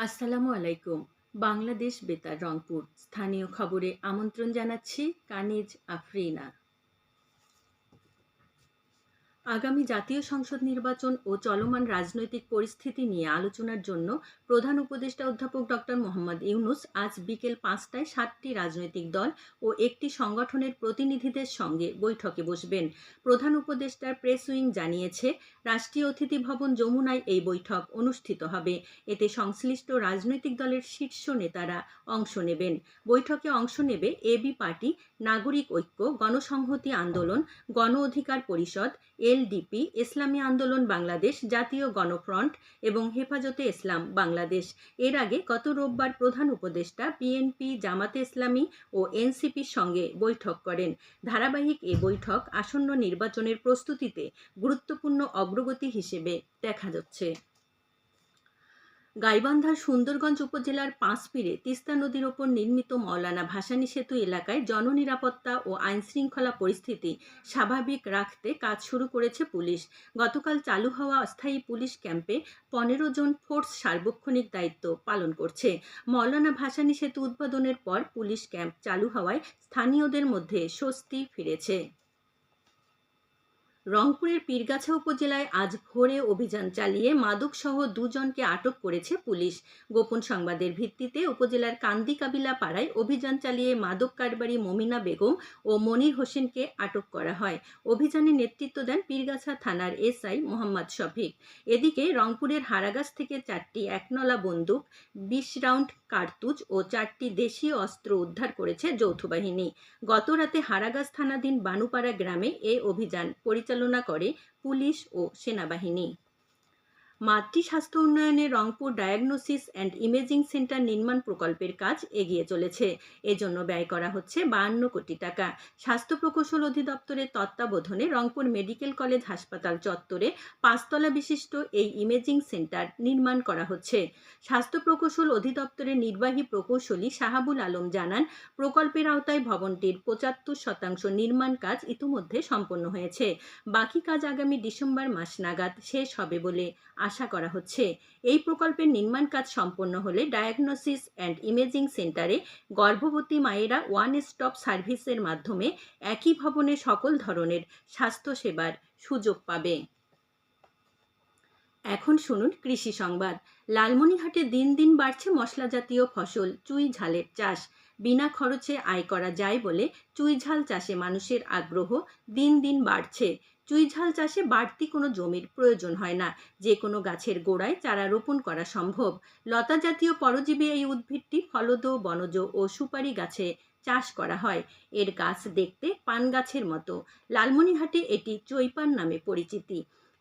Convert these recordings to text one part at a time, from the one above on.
আসসালামু আলাইকুম। বাংলাদেশ বেতার রংপুর। স্থানীয় খবরে আমন্ত্রণ জানাচ্ছি কানিজ আফরিনা। আগামী জাতীয় সংসদ নির্বাচন ও চলমান রাজনৈতিক পরিস্থিতি নিয়ে আলোচনার জন্য প্রধান উপদেষ্টা অধ্যাপক ডক্টর মোহাম্মদ ইউনুস আজ বিকেল পাঁচটায় সাতটি রাজনৈতিক দল ও একটি সংগঠনের প্রতিনিধিদের সঙ্গে বৈঠকে বসবেন। প্রধান উপদেষ্টার প্রেস উইং জানিয়েছে, রাষ্ট্রীয় অতিথি ভবন যমুনায় এই বৈঠক অনুষ্ঠিত হবে। এতে সংশ্লিষ্ট রাজনৈতিক দলের শীর্ষ নেতারা অংশ নেবেন। বৈঠকে অংশ নেবে এবি পার্টি, নাগরিক ঐক্য, গণসংহতি আন্দোলন, গণ অধিকার পরিষদ এলডিপি ইসলামী আন্দোলন বাংলাদেশ, জাতীয় গণফ্রন্ট এবং হেফাজতে ইসলাম বাংলাদেশ। এর আগে গত রোববার প্রধান উপদেষ্টা বিএনপি, জামাতে ইসলামী ও এনসিপির সঙ্গে বৈঠক করেন। ধারাবাহিক এ বৈঠক আসন্ন নির্বাচনের প্রস্তুতিতে গুরুত্বপূর্ণ অগ্রগতি হিসেবে দেখা যাচ্ছে। গাইবান্ধার সুন্দরগঞ্জ উপজেলার পাঁচপিরে তিস্তা নদীর ওপর নির্মিত মৌলানা ভাসানী সেতু এলাকায় জননিরাপত্তা ও আইনশৃঙ্খলা পরিস্থিতি স্বাভাবিক রাখতে কাজ শুরু করেছে পুলিশ। গতকাল চালু হওয়া অস্থায়ী পুলিশ ক্যাম্পে পনেরো জন ফোর্স সার্বক্ষণিক দায়িত্ব পালন করছে। মৌলানা ভাসানী সেতু উদ্বোধনের পর পুলিশ ক্যাম্প চালু হওয়ায় স্থানীয়দের মধ্যে স্বস্তি ফিরেছে। রংপুরের পীরগাছা উপজেলায় আজ ভোরে অভিযান চালিয়ে মাদকসহ দুজনকে আটক করেছে পুলিশ। গোপন সংবাদের ভিত্তিতে উপজেলার কান্দি কাবিলা পাড়ায় অভিযান চালিয়ে মাদক কারবারি মমিনা বেগম ও মনির হোসেনকে আটক করা হয়। অভিযানে নেতৃত্ব দেন পীরগাছা থানার এসআই মোহাম্মদ শফিক। এদিকে রংপুরের হারাগাছ থেকে চারটি একনলা বন্দুক, বিশ রাউন্ড কার্তুজ ও চারটি দেশীয় অস্ত্র উদ্ধার করেছে যৌথ বাহিনী গতরাতে হারাগাছ থানাধীন বানুপাড়া গ্রামে এ অভিযান পরিচালনা করে পুলিশ ও সেনাবাহিনী। মাতৃ স্বাস্থ্য উন্নয়নে Rangpur diagnosis and imaging centre নির্মাণ প্রকল্পের কাজ এগিয়ে চলেছে। এজন্য ব্যয় করা হচ্ছে বাহান্ন কোটি টাকা। স্বাস্থ্য প্রকৌশল অধিদপ্তরের তত্ত্বাবধানে রংপুর মেডিকেল কলেজ হাসপাতাল চত্বরে পাঁচতলা বিশিষ্ট এই ইমেজিং সেন্টার নির্মাণ করা হচ্ছে। স্বাস্থ্য প্রকৌশল অধিদপ্তরের নির্বাহী প্রকৌশলী শাহাবুল আলম জানান, প্রকল্পের আওতায় ভবনটির পঁচাত্তর শতাংশ নির্মাণ কাজ ইতিমধ্যে সম্পন্ন হয়েছে। বাকি কাজ আগামী ডিসেম্বর মাস নাগাদ শেষ হবে বলে আশা করা হচ্ছে। এই প্রকল্পের নির্মাণ কাজ সম্পন্ন হলে ডায়াগনোসিস অ্যান্ড ইমেজিং সেন্টারে গর্ভবতী মায়েরা ওয়ান স্টপ সার্ভিসের মাধ্যমে একই ভবনে সকল ধরনের স্বাস্থ্যসেবার সুযোগ পাবে। এখন শুনুন কৃষি সংবাদ। লালমনিহাটে দিন দিন বাড়ছে মশলা জাতীয় ফসল, চুই ঝালের চাষ। বিনা খরচে আয় করা যায় বলে চুই ঝাল চাষে মানুষের আগ্রহ দিন দিন বাড়ছে। চুই ঝাল চাষে বাড়তি কোনো জমির প্রয়োজন হয় না। যে কোনো গাছের গোড়ায় চারা রোপণ করা সম্ভব। লতা জাতীয় পরজীবী এই উদ্ভিদটি ফলদ, বনজ ও সুপারি গাছে চাষ করা হয়। এর গাছ দেখতে পান গাছের মতো। লালমনিহাটে এটি চৈপান নামে পরিচিতি।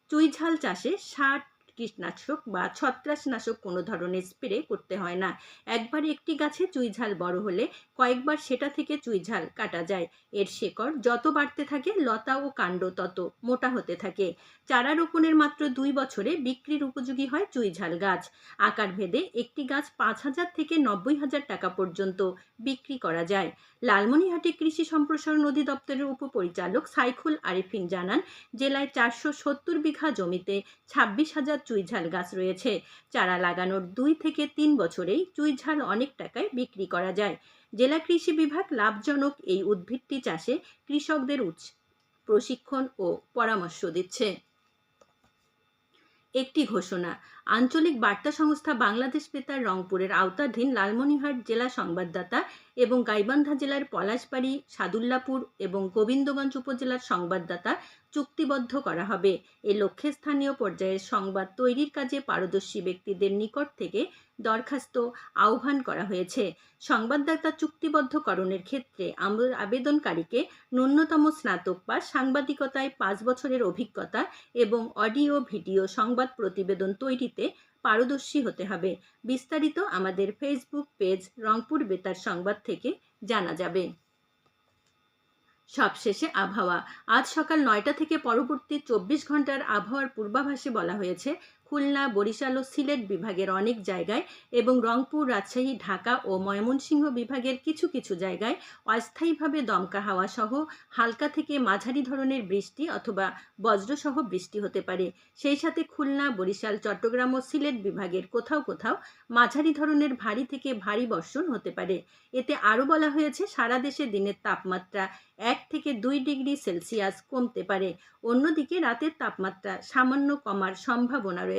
চুইঝাল চাষে ষাট কীটনাশক বা ছত্রাকনাশক কোনো ধরনের স্প্রে করতে হয় না। একবার একটি গাছে চুইঝাল বড় হলে কয়েকবার সেটা থেকে চুইঝাল কাটা যায়। এর শেকড় যত বাড়তে থাকে, লতা ও কাণ্ড তত মোটা হতে থাকে। চারা রোপণের মাত্র দুই বছরে বিক্রির উপযোগী হয় চুইঝাল গাছ। আকার ভেদে একটি গাছ পাঁচ হাজার থেকে নব্বই হাজার টাকা পর্যন্ত বিক্রি করা যায়। লালমনিহাটে কৃষি সম্প্রসারণ অধিদপ্তরের উপপরিচালক সাইখুল আরিফিন জানান, জেলায় চারশো সত্তর বিঘা জমিতে ছাব্বিশ হাজার চুইঝাল গাছ রয়েছে। চারা লাগানোর দুই থেকে তিন বছরেই চুইঝাল অনেক টাকায় বিক্রি করা যায়। জেলা কৃষি বিভাগ লাভজনক এই উদ্ভিদটি চাষে কৃষকদের প্রশিক্ষণ ও পরামর্শ দিচ্ছে। একটি ঘোষণা। আঞ্চলিক বার্তা সংস্থা বাংলাদেশ বেতার রংপুরের আওতাধীন লালমনিহাট জেলা সংবাদদাতা এবং গাইবান্ধা জেলার পলাশবাড়ি, সাদুল্লাপুর এবং গোবিন্দগঞ্জ উপজেলার সংবাদদাতা চুক্তিবদ্ধ করা হবে। এ লক্ষ্যে স্থানীয় পর্যায়ের সংবাদ তৈরির কাজে পারদর্শী ব্যক্তিদের নিকট থেকে দরখাস্ত আহ্বান করা হয়েছে। সংবাদদাতা চুক্তিবদ্ধকরণের ক্ষেত্রে আবেদনকারীকে ন্যূনতম স্নাতক বা সাংবাদিকতায় পাঁচ বছরের অভিজ্ঞতা এবং অডিও, ভিডিও, সংবাদ প্রতিবেদন তৈরিতে পারদর্শী হতে হবে। বিস্তারিত আমাদের ফেসবুক পেজ রংপুর বেতার সংবাদ থেকে জানা যাবে। সবশেষে আবহাওয়া। আজ সকাল নয়টা থেকে পরবর্তী চব্বিশ ঘণ্টার আবহাওয়ার পূর্বাভাসে বলা হয়েছে খুলনা, বরিশাল ও সিলেট বিভাগের অনেক জায়গায় এবং রংপুর, রাজশাহী, ঢাকা ও ময়মনসিংহ বিভাগের কিছু কিছু জায়গায় অস্থায়ীভাবে দমকা হাওয়া সহ হালকা থেকে মাঝারি ধরনের বৃষ্টি অথবা বজ্রসহ বৃষ্টি হতে পারে। সেই সাথে খুলনা, বরিশাল, চট্টগ্রাম ও সিলেট বিভাগের কোথাও কোথাও মাঝারি ধরনের ভারী থেকে ভারী বর্ষণ হতে পারে। এতে আরও বলা হয়েছে, সারা দেশে দিনের তাপমাত্রা এক থেকে দুই ডিগ্রি সেলসিয়াস কমতে পারে। অন্যদিকে রাতের তাপমাত্রা সামান্য কমার সম্ভাবনা রয়েছে